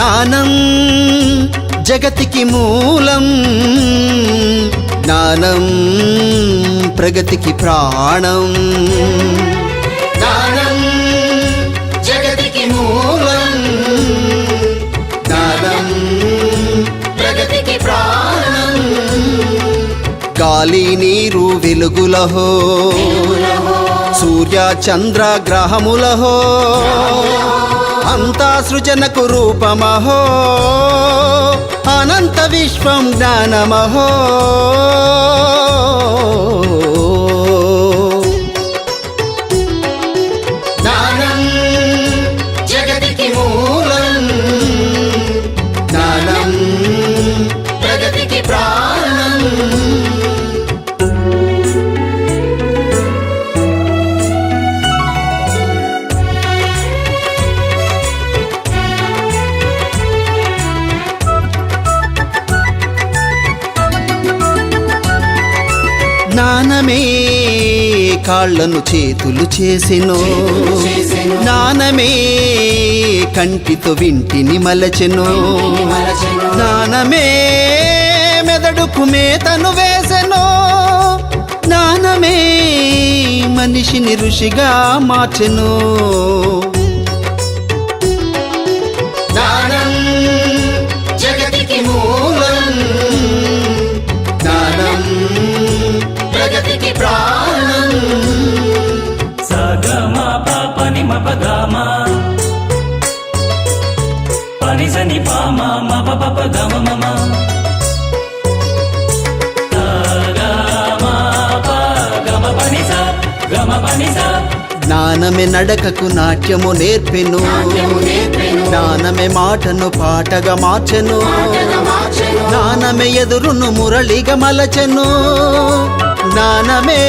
జ్ఞానం జగతికి మూలం. జ్ఞానం ప్రగతికి ప్రాణం. జ్ఞానం జగతికి మూలం. జ్ఞానం ప్రగతికి ప్రాణం. గాలి నీరు వెలుగులహో. సూర్య చంద్ర గ్రహములహో. అంతా సృజనకు రూపమహో. అనంత విశ్వం జ్ఞానమహో. కాళ్ళను చేతులు చేసెను. జ్ఞానమే కంటితో వింటిని మలచెను. జ్ఞానమే మెదడుకు మేతను వేసెను. జ్ఞానమే మనిషిని ఋషిగా మార్చెను. మమ జ్ఞానమే నడకకు నాట్యము నేర్పెను. జ్ఞానమే మాటను పాటగా మార్చెను. జ్ఞానమే ఎదురును మురళిగా మలచెను. జ్ఞానమే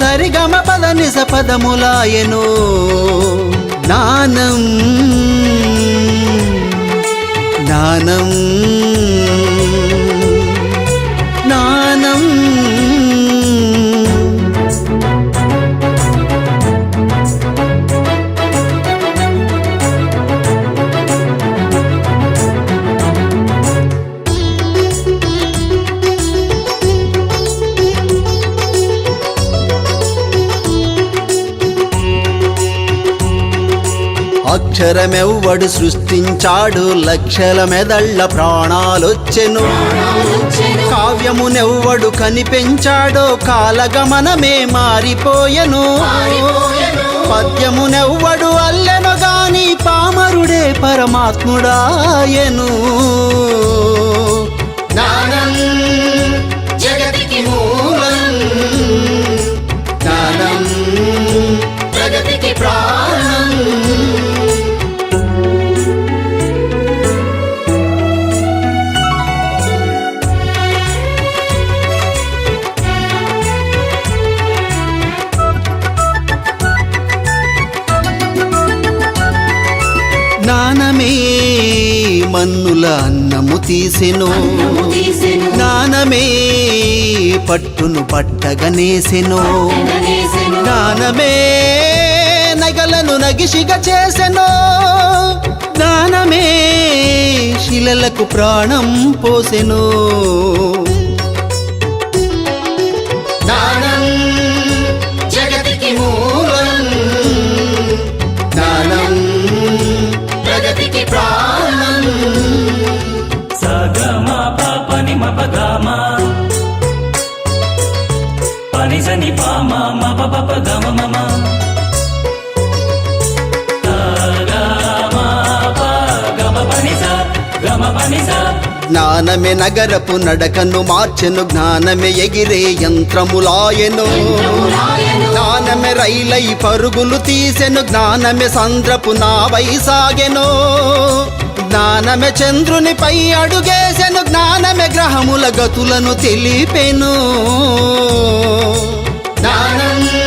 సరిగమ పద నిజ పదములాయను. జ్ఞానం జ్ఞానం అక్షరమెవ్వడు సృష్టించాడు లక్షల మెదళ్ళ ప్రాణాలొచ్చెను. కావ్యమునెవ్వడు కనిపెంచాడో కాలగమనమే మారిపోయెను. పద్యమునెవ్వడు అల్లెను గాని పామరుడే పరమాత్ముడాయను. జ్ఞానమే మన్నుల అన్నము తీసెను. జ్ఞానమే పట్టును పట్టగనేసెను జ్ఞానమే నగలను నగిసిగా చేసెను. జ్ఞానమే శిలలకు ప్రాణం పోసెను. జ్ఞానమే నగరపు నడకను మార్చెను జ్ఞానమే ఎగిరే యంత్రములాయెను. జ్ఞానమే రైలై పరుగులు తీసెను జ్ఞానమే సంద్రపు నావై సాగెను. జ్ఞానమే చంద్రునిపై అడుగేసెను జ్ఞానమే గ్రహముల గతులను తెలిపెను. జ్ఞానం